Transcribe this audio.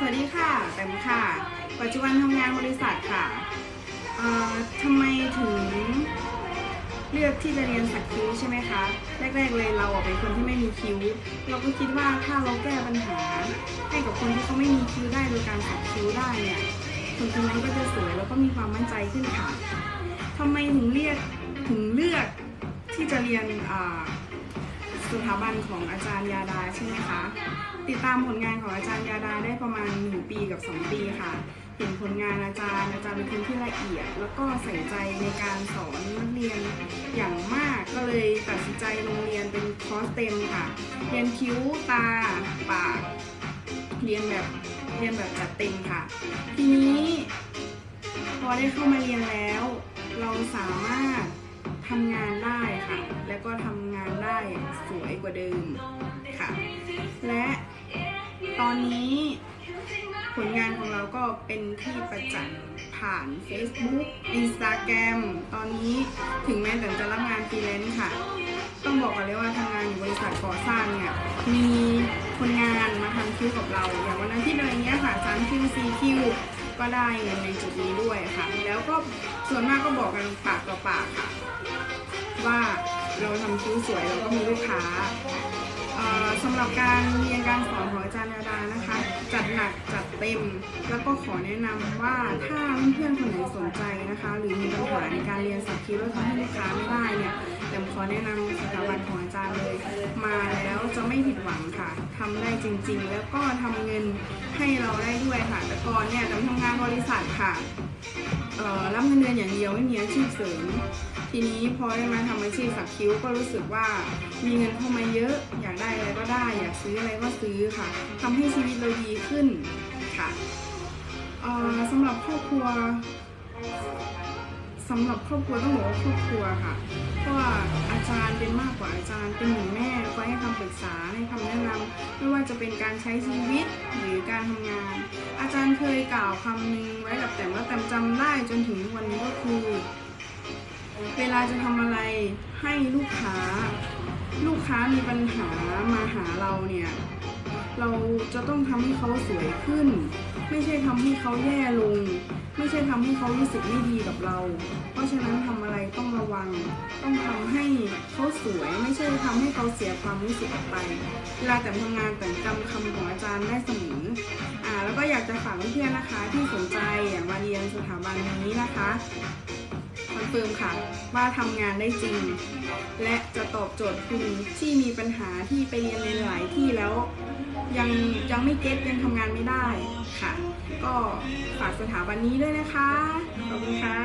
สวัสดีค่ะแตมค่ะ ปัจจุบันทำงานบริษัทค่ะเอ่อทำไมถึงเลือกที่จะเรียนสักคิ้วใช่ไหมคะ แรกๆเลยเราเป็นคนที่ไม่มีคิ้ว เราก็คิดว่าถ้าเราแก้ปัญหา ให้กับคนที่เขาไม่มีคิ้วได้โดยการสักคิ้วได้เนี่ยคนคนนั้นก็จะสวยแล้วก็มีความมั่นใจขึ้นค่ะทำไมถึงเรียกถึงเลือกที่จะเรียนอ่าสถาบันของอาจารย์ยาดาใช่ไหมคะ ติดตามผลงานของอาจารย์ยาดาได้ประมาณ 1 ปีกับ 2 ปีค่ะ เห็นผลงานอาจารย์อาจารย์เป็นคนที่ละเอียด แล้วก็ใส่ใจในการสอนนักเรียนอย่างมากก็เลยตัดสินใจลงเรียนเป็นคอร์สเต็มค่ะ เรียนคิ้วตาปากเรียนแบบเรียนแบบจัดเต็มค่ะ ทีนี้พอได้เข้ามาเรียนแล้ว เราสามารถทำงานได้ค่ะ แล้วก็ทำงานได้สวยกว่าเดิมค่ะและ ตอนนี้ผลงานของเราก็เป็นที่ประจักษ์ผ่าน Facebook Instagram ตอนนี้ถึงแม้แต่จะรับงานฟรีแลนซ์ค่ะ ต้องบอกก่อนเลยว่าทำงานอยู่บริษัทก่อสร้างเนี่ย มีคนงานมาทำคิวกับเรา อย่างวันนั้นที่อะไรเงี้ยค่ะ3คิว4คิวก็ได้เงินในจุดนี้ด้วยค่ะ แล้วก็ส่วนมากก็บอกกันปากต่อปากค่ะ ว่าเราทำคิวสวยเราก็มีลูกค้าำหรับการเรียนการสอนของอาจารย์ยาดานะคะ จัดหนักจัดเต็ม แล้วก็ขอแนะนำว่าถ้าเพื่อนๆคนไหนสนใจนะคะ หรือมีปัญหาในการเรียนสักคิวแล้วทำให้ลูกค้าไม่ได้เนี่ยแต้มขอแนะนำสถาบันของอาจารย์เลย มาแล้วจะไม่ผิดหวังค่ะทำได้จริง ๆ แล้วก็ทำเงินให้เราได้ด้วยค่ะ แต่ก่อนเนี่ยแต้มทำงานบริษัทค่ะเอ่อรับเงินเดือนอย่างเดียวไม่มีอาชีพเสริม ทีนี้พอได้มาทำอาชีพสักคิ้วก็รู้สึกว่ามีเงินเข้ามาเยอะ อยากได้อะไรก็ได้ อยากซื้ออะไรก็ซื้อค่ะทำให้ชีวิตเราดีขึ้นค่ะสำหรับครอบครัวสำหรับครอบครัวต้องบอกว่าครอบครัวค่ะเพราะว่าอาจารย์เป็นมากกว่าอาจารย์เป็นหมือนแม่คอยให้คำปรึกษาให้คำแนะนำไม่ว่าจะเป็นการใช้ชีวิตหรือการทำงาน อาจารย์เคยกล่าวคำหนึงไว้กับแต่ว่าแต่จำได้จนถึงทุกวัน เวลาจะทำอะไรให้ลูกค้า ลูกค้ามีปัญหามาหาเราเนี่ย เราจะต้องทำให้เขาสวยขึ้น ไม่ใช่ทำให้เขาแย่ลง ไม่ใช่ทำให้เขารู้สึกไม่ดีกับเรา เพราะฉะนั้นทำอะไรต้องระวัง ต้องทำให้เขาสวยไม่ใช่ทำให้เขาเสียความรู้สึกไป เวลาแต่ทำงานแต่งจำคำของอาจารย์ได้เสมออ่าแล้วก็อยากจะฝากเพื่อนๆนะคะที่สนใจอยากมาเรียนสถาบันนี้นะคะ คอนเฟิร์มค่ะ ว่าทำงานได้จริง และจะตอบโจทย์คุณที่มีปัญหาที่ไปเรียนในหลายที่แล้วยังยังไม่เก็ตยังทำงานไม่ได้ค่ะ ก็ฝากสถาบันนี้ด้วยนะคะ ขอบคุณค่ะ